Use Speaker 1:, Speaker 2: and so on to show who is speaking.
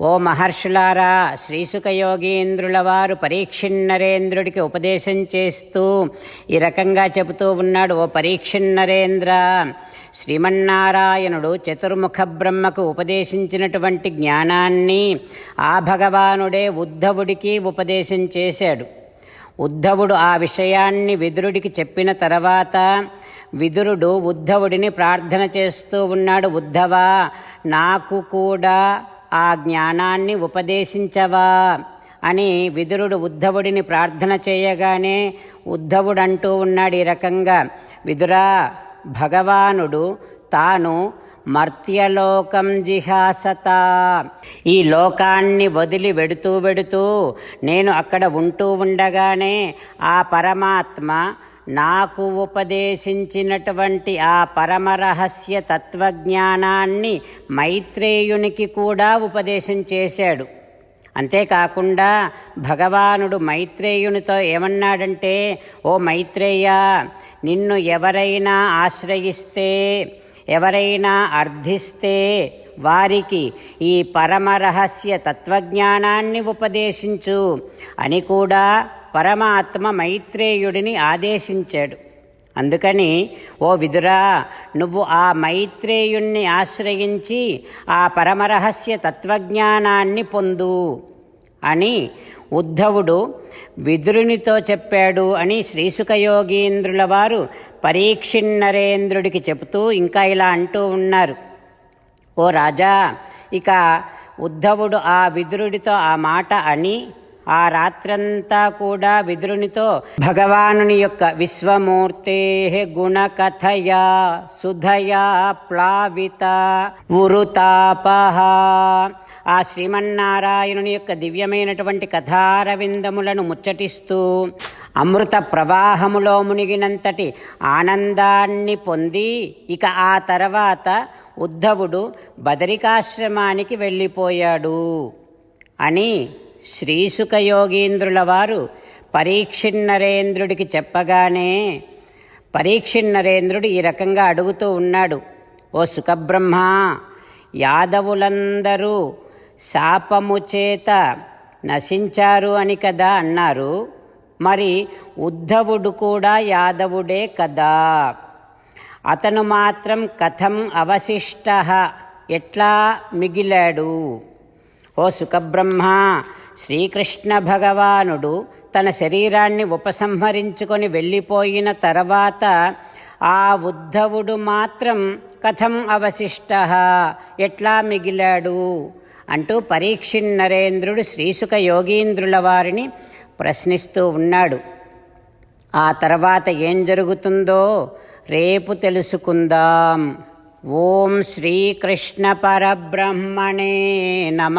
Speaker 1: ఓ మహర్షులారా శ్రీసుఖయోగీంద్రుల వారు పరీక్షిన్నరేంద్రుడికి ఉపదేశం చేస్తూ ఈ రకంగా చెబుతూ ఉన్నాడు ఓ పరీక్షిన్నరేంద్ర శ్రీమన్నారాయణుడు చతుర్ముఖ బ్రహ్మకు ఉపదేశించినటువంటి జ్ఞానాన్ని ఆ భగవానుడే ఉద్ధవుడికి ఉపదేశం చేశాడు. ఉద్ధవుడు ఆ విషయాన్ని విదురుడికి చెప్పిన తర్వాత విదురుడు ఉద్ధవుడిని ప్రార్థన చేస్తూ ఉన్నాడు ఉద్ధవా నాకు కూడా ఆ జ్ఞానాన్ని ఉపదేశించవా అని విదురుడు ఉద్ధవుడిని ప్రార్థన చేయగానే ఉద్ధవుడు అంటూ ఉన్నాడు ఈ రకంగా. విదురా భగవానుడు తాను మర్త్యలోకం జిహాసత. ఈ లోకాన్ని వదిలి వెడుతూ వెడుతూ నేను అక్కడ ఉంటూ ఉండగానే ఆ పరమాత్మ నాకు ఉపదేశించినటువంటి ఆ పరమరహస్య తత్వజ్ఞానాన్ని మైత్రేయునికి కూడా ఉపదేశం చేశాడు. అంతేకాకుండా భగవానుడు మైత్రేయునితో ఏమన్నాడంటే ఓ మైత్రేయ నిన్ను ఎవరైనా ఆశ్రయిస్తే ఎవరైనా అర్థిస్తే వారికి ఈ పరమరహస్య తత్వజ్ఞానాన్ని ఉపదేశించు అని కూడా పరమాత్మ మైత్రేయుడిని ఆదేశించాడు. అందుకని ఓ విదురా నువ్వు ఆ మైత్రేయుణ్ణి ఆశ్రయించి ఆ పరమరహస్య తత్వజ్ఞానాన్ని పొందు అని ఉద్ధవుడు విదురునితో చెప్పాడు అని శ్రీసుఖయోగీంద్రుల వారు పరీక్షిన్నరేంద్రుడికి చెబుతూ ఇంకా ఇలా అంటూ ఉన్నారు. ఓ రాజా ఇక ఉద్ధవుడు ఆ విదురుడితో ఆ మాట అని ఆ రాత్రంతా కూడా విదురునితో భగవానుని యొక్క విశ్వమూర్తే గుణకథయా సుధయా ప్లావిత ఉరుతాపహ ఆ శ్రీమన్నారాయణుని యొక్క దివ్యమైనటువంటి కథారవిందములను ముచ్చటిస్తూ అమృత ప్రవాహములో మునిగినంతటి ఆనందాన్ని పొంది ఇక ఆ తర్వాత ఉద్ధవుడు బదరికాశ్రమానికి వెళ్ళిపోయాడు అని శ్రీసుఖయోగీంద్రుల వారు పరీక్షిన్నరేంద్రుడికి చెప్పగానే పరీక్షిన్నరేంద్రుడు ఈ రకంగా అడుగుతూ ఉన్నాడు ఓ సుఖబ్రహ్మ యాదవులందరూ శాపము చేత నశించారు అని కదా అన్నారు. మరి ఉద్ధవుడు కూడా యాదవుడే కదా? అతను మాత్రం కథం అవశిష్ట ఎట్లా మిగిలాడు? ఓ సుఖబ్రహ్మ శ్రీకృష్ణ భగవానుడు తన శరీరాన్ని ఉపసంహరించుకొని వెళ్ళిపోయిన తర్వాత ఆ ఉద్ధవుడు మాత్రం కథం అవశిష్ట ఎట్లా మిగిలాడు అంటూ పరీక్షిన్నరేంద్రుడు శ్రీసుఖ యోగీంద్రుల వారిని ప్రశ్నిస్తూ ఉన్నాడు. ఆ తర్వాత ఏం జరుగుతుందో రేపు తెలుసుకుందాం. ఓం శ్రీకృష్ణ పరబ్రహ్మణే నమ.